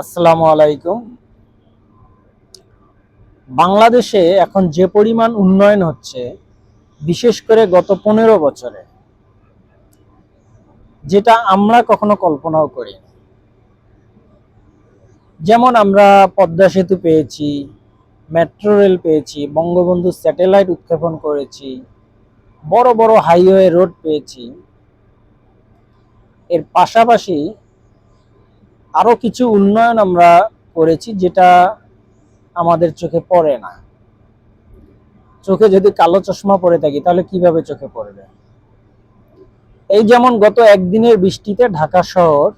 আসসালামু আলাইকুম। বাংলাদেশে এখন যে পরিমাণ উন্নয়ন হচ্ছে, বিশেষ করে গত পনেরো বছরে, যেটা আমরা কখনো কল্পনাও করি যেমন আমরা পদ্মা সেতু পেয়েছি, মেট্রো রেল পেয়েছি, বঙ্গবন্ধু স্যাটেলাইট উৎক্ষেপণ করেছি, বড় বড় হাইওয়ে রোড পেয়েছি। এর পাশাপাশি আরও কিছু উন্নয়ন আমরা করেছি যেটা আমাদের চোখে পড়ে না। চোখে যদি কালো চশমা পরে থাকি, তাহলে কীভাবে চোখে পড়বে? এই যেমন গত একদিনের বৃষ্টিতে ঢাকা শহর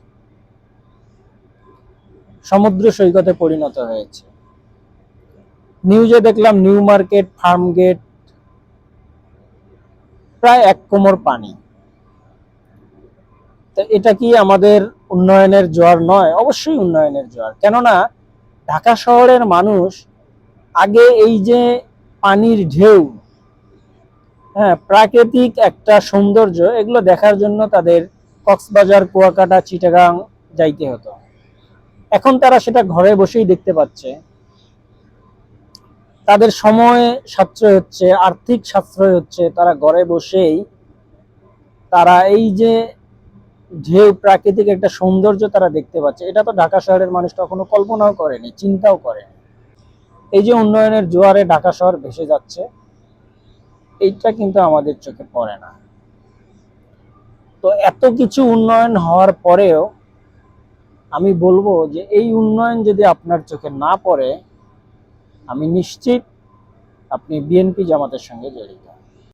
সমুদ্র সৈকতে পরিণত হয়েছে। নিউজে দেখলাম নিউ মার্কেট, ফার্ম গেট, প্রায় এক কোমর পানি। তো এটা কি আমাদের উন্নয়নের জোয়ার নয়, অবশ্যই উন্নয়নের জোয়ার। কেননা, ঢাকা শহরের মানুষ আগে এই যে পানির ঢেউ হ্যাঁ প্রাকৃতিক একটা সৌন্দর্য, এগুলো দেখার জন্য তাদের কক্সবাজার, কুয়াকাটা, চিটাগাং যাইতে হতো। এখন তারা সেটা ঘরে বসেই দেখতে পাচ্ছে। তাদের সময় সাশ্রয় হচ্ছে, আর্থিক সাশ্রয় হচ্ছে, তারা ঘরে বসেই তারা এই যে ঢেউ প্রাকৃতিক একটা সৌন্দর্য তারা দেখতে পাচ্ছে। এটা তো ঢাকা শহরের মানুষ কখনো কল্পনাও করেনি, চিন্তাও করেনি এই যে উন্নয়নের জোয়ারে ঢাকা শহর ভেসে যাচ্ছে, এইটা কিন্তু আমাদের চোখে পড়ে না। তো এত কিছু উন্নয়ন হওয়ার পরেও আমি বলব যে এই উন্নয়ন যদি আপনার চোখে না পড়ে, আমি নিশ্চিত আপনি বিএনপি জামাতের সঙ্গে জড়িত।